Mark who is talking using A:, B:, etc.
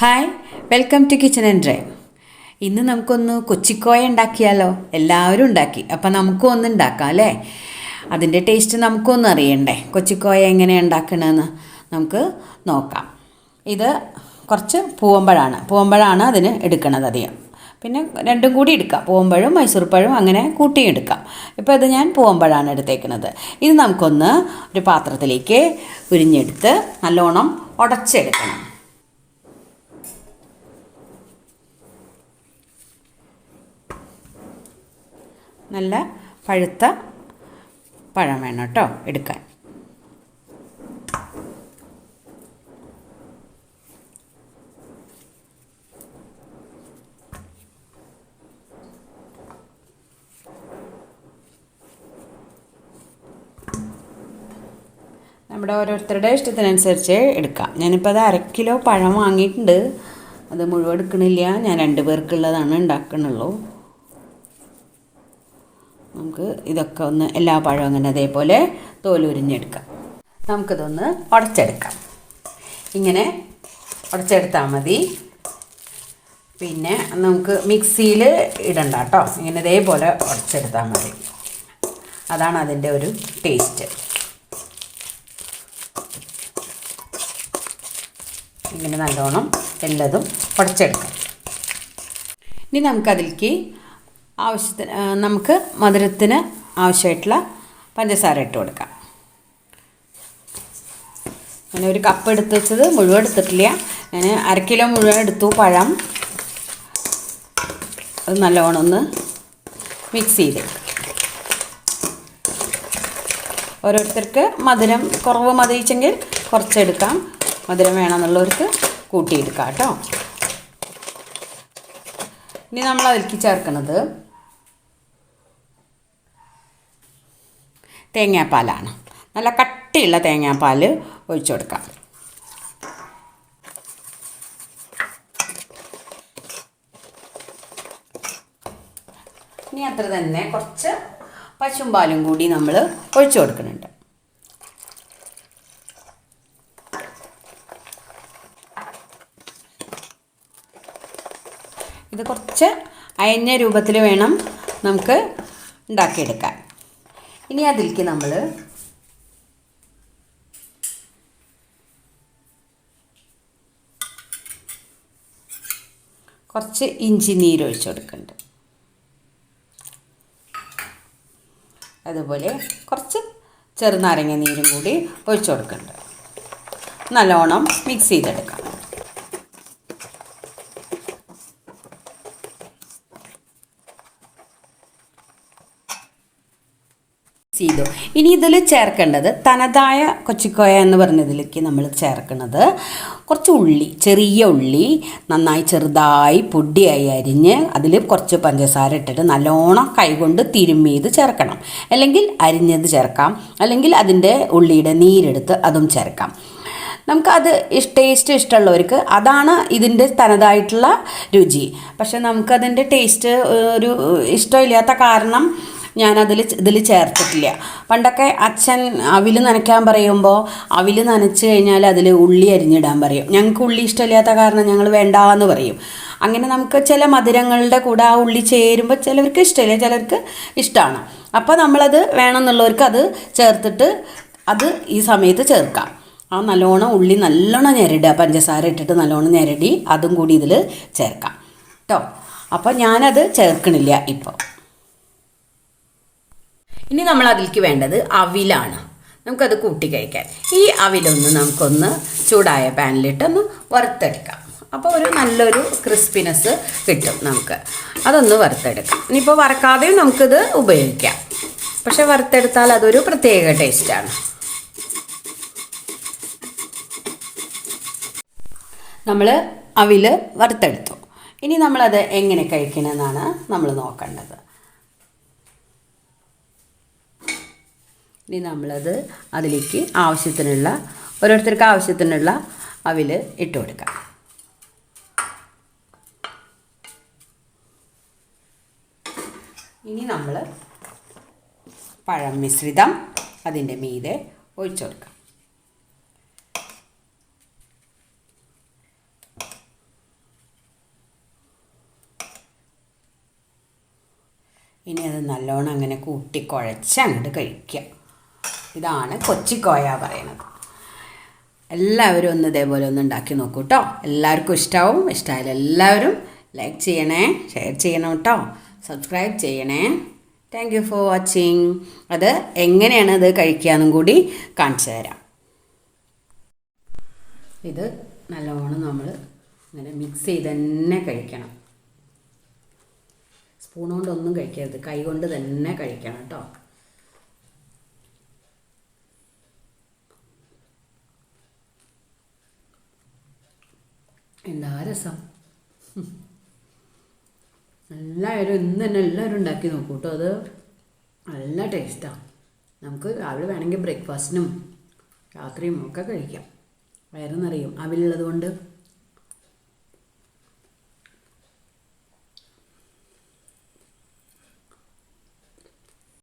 A: Hi welcome to kitchen and drive ഇന്ന് നമുക്കൊന്ന് കൊച്ചിക്കോയ ഉണ്ടാക്കിയാലോ? എല്ലാവരും ഉണ്ടാക്കി. അപ്പം നമുക്കും ഒന്ന് ഉണ്ടാക്കാം അല്ലേ? അതിന്റെ ടേസ്റ്റ് നമുക്കൊന്നും അറിയണ്ടേ? കൊച്ചിക്കോയ എങ്ങനെ ഉണ്ടാക്കണമെന്ന് നമുക്ക് നോക്കാം. ഇത് കുറച്ച് പൂവമ്പഴാണ്. പൂവമ്പഴാണ് അതിന് എടുക്കണത് അധികം. പിന്നെ രണ്ടും കൂടി എടുക്കാം. പൂവമ്പഴും മൈസൂർപ്പഴും അങ്ങനെ കൂട്ടിയും എടുക്കാം. ഇപ്പോൾ ഇത് ഞാൻ പൂവമ്പഴാണ് എടുത്തേക്കുന്നത് ഇത് നമുക്കൊന്ന് ഒരു പാത്രത്തിലേക്ക് ഉരിഞ്ഞെടുത്ത് നല്ലോണം ഉടച്ചെടുക്കണം. നല്ല പഴുത്ത പഴം വേണം കേട്ടോ എടുക്കാൻ. നമ്മുടെ ഓരോരുത്തരുടെ ഇഷ്ടത്തിനനുസരിച്ച് എടുക്കാം. ഞാനിപ്പോൾ അത് അര കിലോ പഴം വാങ്ങിയിട്ടുണ്ട്. അത് മുഴുവൻ എടുക്കണില്ല. ഞാൻ രണ്ട് പേർക്കുള്ളതാണ് ഉണ്ടാക്കണുള്ളൂ. നമുക്ക് ഇതൊക്കെ ഒന്ന് എല്ലാ പഴവും അങ്ങനെ അതേപോലെ തോലുരിഞ്ഞെടുക്കാം. നമുക്കിതൊന്ന് ഉടച്ചെടുക്കാം. ഇങ്ങനെ ഉടച്ചെടുത്താൽ മതി. പിന്നെ നമുക്ക് മിക്സിയിൽ ഇടണ്ട കേട്ടോ. ഇങ്ങനെ ഇതേപോലെ ഉടച്ചെടുത്താൽ മതി. അതാണ് അതിന്റെ ഒരു ടേസ്റ്റ്. ഇങ്ങനെ നല്ലോണം എല്ലതും ഉടച്ചെടുക്കാം. ഇനി നമുക്കതിലേക്ക് ആവശ്യത്തിന് നമുക്ക് മധുരത്തിന് ആവശ്യമായിട്ടുള്ള പഞ്ചസാര ഇട്ട് കൊടുക്കാം. ഞാൻ ഒരു കപ്പ് എടുത്ത് വെച്ചത് മുഴുവൻ എടുത്തിട്ടില്ല. ഞാൻ അര കിലോ മുഴുവൻ എടുത്തു പഴം. അത് നല്ലോണം ഒന്ന് മിക്സ് ചെയ്ത്. ഓരോരുത്തർക്ക് മധുരം കുറവ് മതിച്ചെങ്കിൽ കുറച്ചെടുക്കാം മധുരം വേണമെന്നുള്ളവർക്ക് കൂട്ടിയെടുക്കാം കേട്ടോ. ഇനി നമ്മൾ അതിലേക്ക് ചേർക്കുന്നത് തേങ്ങാപ്പാലാണ്. നല്ല കട്ടിയുള്ള തേങ്ങാപ്പാൽ ഒഴിച്ചു കൊടുക്കാം. ഇനി അത്ര തന്നെ കുറച്ച് പശുമ്പാലും കൂടി നമ്മൾ ഒഴിച്ചു കൊടുക്കുന്നുണ്ട്. ഇത് കുറച്ച് അയഞ്ഞ രൂപത്തിൽ വേണം നമുക്ക് ഉണ്ടാക്കിയെടുക്കാൻ. ഇനി അതിലേക്ക് നമ്മൾ കുറച്ച് ഇഞ്ചി നീര് ഒഴിച്ച് കൊടുക്കുന്നുണ്ട് അതുപോലെ കുറച്ച് ചെറുനാരങ്ങ നീരും കൂടി ഒഴിച്ചു കൊടുക്കുന്നുണ്ട് നല്ലോണം മിക്സ് ചെയ്തെടുക്കാം ചെയ്തു. ഇനി ഇതിൽ ചേർക്കേണ്ടത് തനതായ കൊച്ചിക്കോയ എന്ന് പറഞ്ഞതിലേക്ക് നമ്മൾ ചേർക്കുന്നത് കുറച്ച് ഉള്ളി ചെറിയ ഉള്ളി നന്നായി ചെറുതായി പൊടിയായി അരിഞ്ഞ് അതിൽ കുറച്ച് പഞ്ചസാര ഇട്ടിട്ട് നല്ലോണം കൈകൊണ്ട് തിരുമ്മിയത് ചേർക്കണം. അല്ലെങ്കിൽ അരിഞ്ഞത് ചേർക്കാം. അല്ലെങ്കിൽ അതിന്റെ ഉള്ളിയുടെ നീരെടുത്ത് അതും ചേർക്കാം. നമുക്കത് ഇഷ് ടേസ്റ്റ് ഇഷ്ടമുള്ളവർക്ക് അതാണ് ഇതിന്റെ തനതായിട്ടുള്ള രുചി. പക്ഷെ നമുക്കതിന്റെ ടേസ്റ്റ് ഒരു ഇഷ്ടമില്ലാത്ത കാരണം ഞാനതിൽ ഇതിൽ ചേർത്തിട്ടില്ല. പണ്ടൊക്കെ അച്ഛൻ അവിൽ നനയ്ക്കാൻ പറയുമ്പോൾ അവിൽ നനച്ച് കഴിഞ്ഞാൽ അതിൽ ഉള്ളി അരിഞ്ഞിടാൻ പറയും. ഞങ്ങൾക്ക് ഉള്ളി ഇഷ്ടമില്ലാത്ത കാരണം ഞങ്ങൾ വേണ്ട എന്ന് പറയും. അങ്ങനെ നമുക്ക് ചില മധുരങ്ങളുടെ കൂടെ ആ ഉള്ളി ചേരുമ്പോൾ ചിലവർക്ക് ഇഷ്ടമില്ല ചിലർക്ക് ഇഷ്ടമാണ് അപ്പോൾ നമ്മളത് വേണമെന്നുള്ളവർക്ക് അത് ചേർത്തിട്ട് അത് ഈ സമയത്ത് ചേർക്കാം. ആ നല്ലോണം ഉള്ളി നല്ലോണം ഞെരടുക പഞ്ചസാര ഇട്ടിട്ട് നല്ലോണം ഞെരടി അതും കൂടി ഇതിൽ ചേർക്കാം. കേട്ടോ അപ്പോൾ ഞാനത് ചേർക്കണില്ല ഇപ്പോൾ ഇനി നമ്മൾ അതിലേക്ക് വേണ്ടത് അവിലാണ്. നമുക്കത് കൂട്ടി കഴിക്കാം. ഈ അവിലൊന്ന് നമുക്കൊന്ന് ചൂടായ പാനിലിട്ടൊന്ന് വറുത്തെടുക്കാം. അപ്പോൾ ഒരു നല്ലൊരു ക്രിസ്പിനെസ് കിട്ടും നമുക്ക്. അതൊന്ന് വറുത്തെടുക്കാം. ഇനിയിപ്പോൾ വറക്കാതെയും നമുക്കിത് ഉപയോഗിക്കാം. പക്ഷെ വറുത്തെടുത്താൽ അതൊരു പ്രത്യേക ടേസ്റ്റാണ് നമ്മൾ അവിൽ വറുത്തെടുത്തു. ഇനി നമ്മളത് എങ്ങനെ കഴിക്കണമെന്നാണ് നമ്മൾ നോക്കേണ്ടത്. ഇനി നമ്മളത് അതിലേക്ക് ആവശ്യത്തിനുള്ള ഓരോരുത്തർക്ക് ആവശ്യത്തിനുള്ള അവിൽ ഇട്ട് കൊടുക്കാം. ഇനി നമ്മൾ പഴം മിശ്രിതം അതിന്റെ മീതെ ഒഴിച്ചു കൊടുക്കാം. ഇനി അത് നല്ലോണം അങ്ങനെ കൂട്ടി കുഴച്ച് അങ്ങോട്ട് കഴിക്കാം. ഇതാണ് കൊച്ചിക്കോയ പറയണത് എല്ലാവരും ഒന്ന് ഇതേപോലെ ഒന്ന് ഉണ്ടാക്കി നോക്കൂ കേട്ടോ എല്ലാവർക്കും ഇഷ്ടമാവും ഇഷ്ടമായാലും എല്ലാവരും ലൈക്ക് ചെയ്യണേ ഷെയർ ചെയ്യണം കേട്ടോ സബ്സ്ക്രൈബ് ചെയ്യണേ. താങ്ക് യു ഫോർ വാച്ചിങ് അത് എങ്ങനെയാണ് അത് കഴിക്കുകയെന്നും കൂടി കാണിച്ചു തരാം. ഇത് നല്ലോണം നമ്മൾ ഇങ്ങനെ മിക്സ് ചെയ്ത് തന്നെ കഴിക്കണം. സ്പൂൺ കൊണ്ടൊന്നും കഴിക്കരുത്. കൈ കൊണ്ട് തന്നെ കഴിക്കണം കേട്ടോ എന്താ രസം? എല്ലാവരും ഇന്ന് തന്നെ എല്ലാവരും ഉണ്ടാക്കി നോക്കൂ കേട്ടോ അത് നല്ല ടേസ്റ്റാണ് നമുക്ക് രാവിലെ വേണമെങ്കിൽ ബ്രേക്ക്ഫാസ്റ്റിനും രാത്രിയും ഒക്കെ കഴിക്കാം. വയറ് നിറയും. അവിലുള്ളത് കൊണ്ട്